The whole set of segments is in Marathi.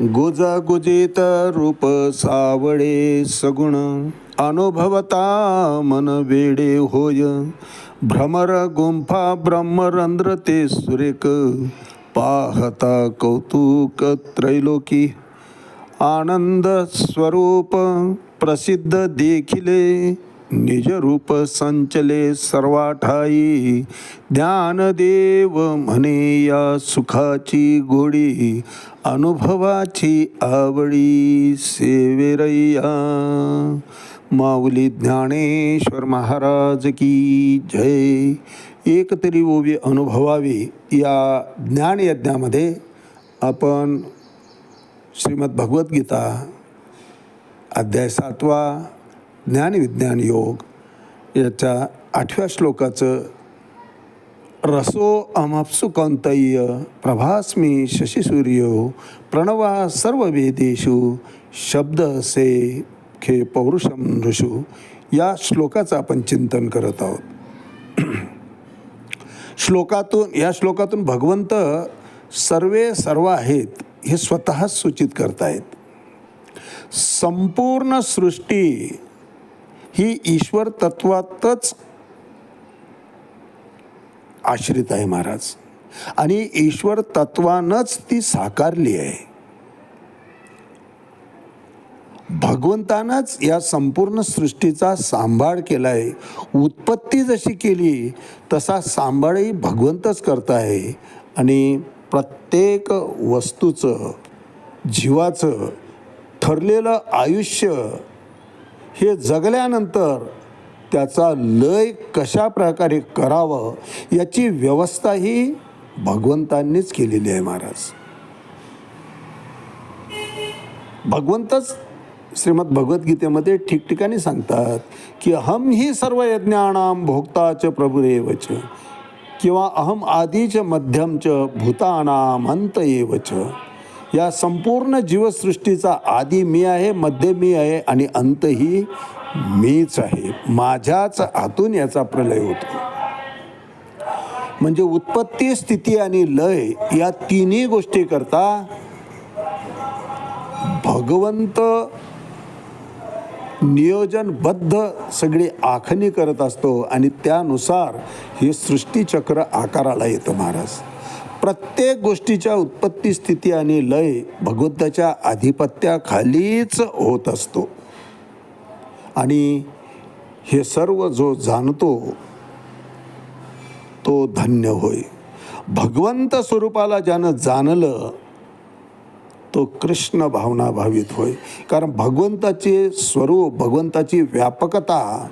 गुजागुजित रूप सावळे सगुण अनुभवता मन वेडे होय. भ्रमर गुंफा ब्रह्मरंध्र ते सुरेख पाहता कौतुक त्रैलोकी. आनंद स्वरूप प्रसिद्ध देखिले निज रूप संचले सर्वाठाई. ज्ञानदेव म्हणे या सुखाची गोडी अनुभवाची आवडी सेवेरय्या. माऊली ज्ञानेश्वर महाराज की जय. एकतरी ओवी अनुभवावी या ज्ञानयज्ञामध्ये आपण श्रीमद भगवद्गीता अध्याय सातवा ज्ञानविज्ञान योग याच्या आठव्या श्लोकाचं रसो अमप्सु कौंतय्य प्रभास्मी शशिसूर्यो प्रणवा सर्व वेदेषु शब्द से खे पौरुषम ऋषू या श्लोकाचं आपण चिंतन करत आहोत. श्लोकातून या श्लोकातून भगवंत सर्वे सर्व आहेत हे स्वतःच सूचित करतायत. संपूर्ण सृष्टी ही ईश्वर तत्वातच आश्रित आहे महाराज. आणि ईश्वर तत्वानंच ती साकारली आहे. भगवंतानंच या संपूर्ण सृष्टीचा सांभाळ केला आहे उत्पत्ती जशी केली तसा सांभाळही भगवंतच करत आहे. आणि प्रत्येक वस्तूचं जीवाचं ठरलेलं आयुष्य हे जगल्यानंतर त्याचा लय कशा प्रकारे करावं याची व्यवस्थाही भगवंतांनीच केलेली आहे महाराज. भगवंतच श्रीमद भगवद्गीतेमध्ये ठिकठिकाणी सांगतात की अहम ही सर्व यज्ञानाम भोक्ताच प्रभुरेवच किंवा अहम आधीच मध्यमच भूतानाम अंत एवच या संपूर्ण जीवसृष्टीचा आधी मी आहे मध्य मी आहे आणि अंतही मीच आहे. माझ्याच हातून याचा प्रलय होतो. म्हणजे उत्पत्ती स्थिती आणि लय या तिन्ही गोष्टी करता भगवंत नियोजनबद्ध सगळी आखणी करत असतो आणि त्यानुसार हे सृष्टीचक्र आकाराला येतं महाराज. प्रत्येक गोष्टीच्या उत्पत्ती स्थिती आणि लय भगवंताच्या आधिपत्याखालीच होत असतो. आणि हे सर्व जो जाणतो तो धन्य होय. भगवंत स्वरूपाला ज्यानं जाणलं तो कृष्ण भावना भावित होय. कारण भगवंताचे स्वरूप भगवंताची व्यापकता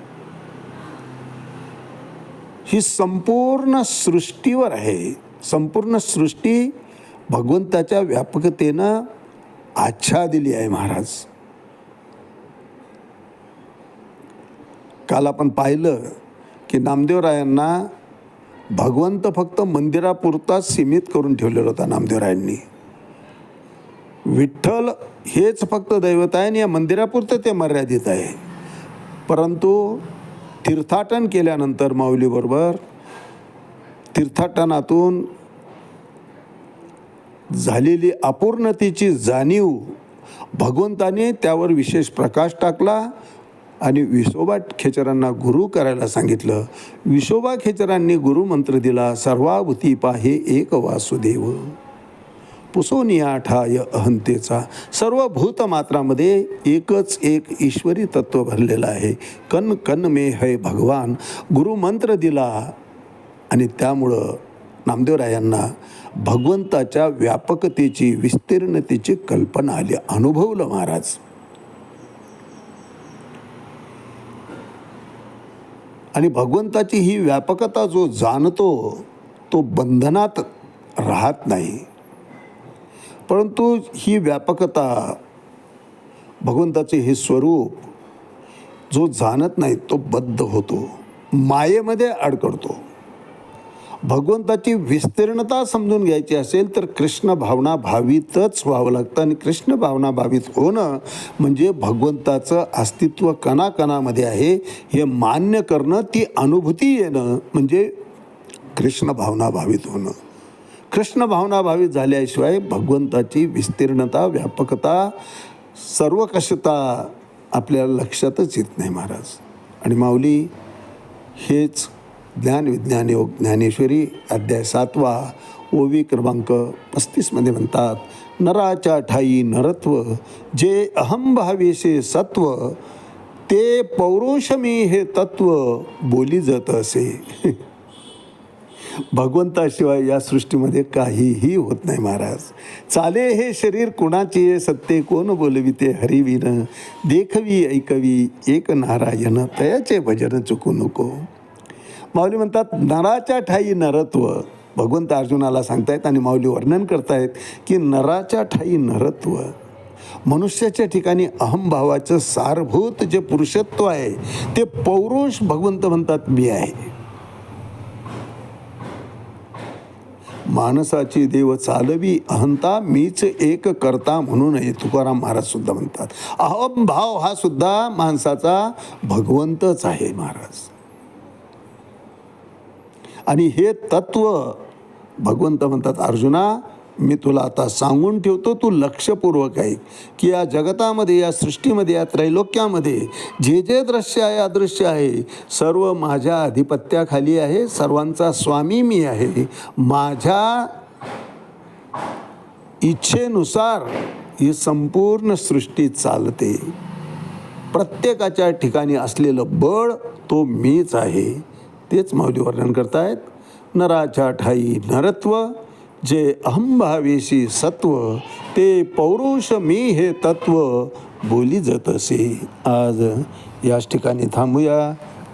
ही संपूर्ण सृष्टीवर आहे. संपूर्ण सृष्टी भगवंताच्या व्यापकतेनं आच्छा दिली आहे महाराज. काल आपण पाहिलं की नामदेवरायांना भगवंत फक्त मंदिरापुरताच सीमित करून ठेवलेला होता नामदेवरायांनी. विठ्ठल हेच फक्त दैवत आहे आणि या मंदिरापुरतं ते मर्यादित आहे. परंतु तीर्थाटन केल्यानंतर माऊलीबरोबर तीर्थाटनातून झालेली अपूर्णतेची जाणीव भगवंताने त्यावर विशेष प्रकाश टाकला आणि विसोबा खेचरांना गुरु करायला सांगितलं. विसोबा खेचरांनी गुरुमंत्र दिला सर्वाभूती पाहे एक वासुदेव. पुसोनिया ठाय अहंतेचा. सर्व भूतमात्रामध्ये एकच एक ईश्वरी तत्व भरलेलं आहे. कन कन मे है भगवान. गुरुमंत्र दिला आणि त्यामुळं नामदेवरायांना भगवंताच्या व्यापकतेची विस्तीर्णतेची कल्पना आली. अनुभवलं महाराज. आणि भगवंताची ही व्यापकता जो जाणतो तो बंधनात राहत नाही. परंतु ही व्यापकता भगवंताचे हे स्वरूप जो जाणत नाही तो बद्ध होतो. मायेमध्ये अडकडतो भगवंताची विस्तीर्णता समजून घ्यायची असेल तर कृष्ण भावना भावितच व्हावं लागतं. आणि कृष्ण भावना भावित होणं म्हणजे भगवंताचं अस्तित्व कणाकणामध्ये आहे. हे मान्य करणं ती अनुभूती येणं म्हणजे कृष्ण भावना भावित होणं. कृष्ण भावना भावित झाल्याशिवाय भगवंताची विस्तीर्णता व्यापकता सर्वकषता आपल्याला लक्षातच येत नाही महाराज. आणि माऊली हेच ज्ञान विज्ञान योग ज्ञानेश्वरी अध्याय सातवा ओवी क्रमांक पस्तीसमध्ये म्हणतात नराच्या ठाई नरत्व जे अहंभावेशे सत्व ते पौरुषमी हे तत्व बोली जात असे. भगवंताशिवाय या सृष्टीमध्ये काहीही होत नाही महाराज. चाले हे शरीर कुणाचे? सत्य कोण बोलविते? हरिविन देखवी ऐकवी एक नारायण तयाचे भजन चुकू नको. माऊली म्हणतात नराच्या ठाई नरत्व. भगवंत अर्जुनाला सांगतायत आणि माऊली वर्णन करतायत की नराच्या ठाई नरत्व. मनुष्याच्या ठिकाणी अहमभावाचं सारभूत जे पुरुषत्व आहे ते पौरुष भगवंत म्हणतात मी आहे. माणसाची देव चालवी अहंता मीच एक करता म्हणून हे तुकाराम महाराज सुद्धा म्हणतात. अहमभाव हा सुद्धा माणसाचा भगवंतच आहे महाराज. आणि हे तत्व भगवंत म्हणतात अर्जुना मी तुला आता सांगून ठेवतो तू लक्षपूर्वक आहे की या जगतामध्ये या सृष्टीमध्ये या त्रैलोक्यामध्ये जे जे दृश्य आहे अदृश्य आहे सर्व माझ्या अधिपत्याखाली आहे सर्वांचा स्वामी मी आहे. माझ्या इच्छेनुसार ही संपूर्ण सृष्टी चालते. प्रत्येकाच्या ठिकाणी असलेलं बळ तो मीच आहे. तेच माऊली वर्णन करतायत. नराच्या ठाई नरत्व जे अहंभावेशी सत्व ते पौरुष मी हे तत्व बोली जात असे. आज याच ठिकाणी थांबूया.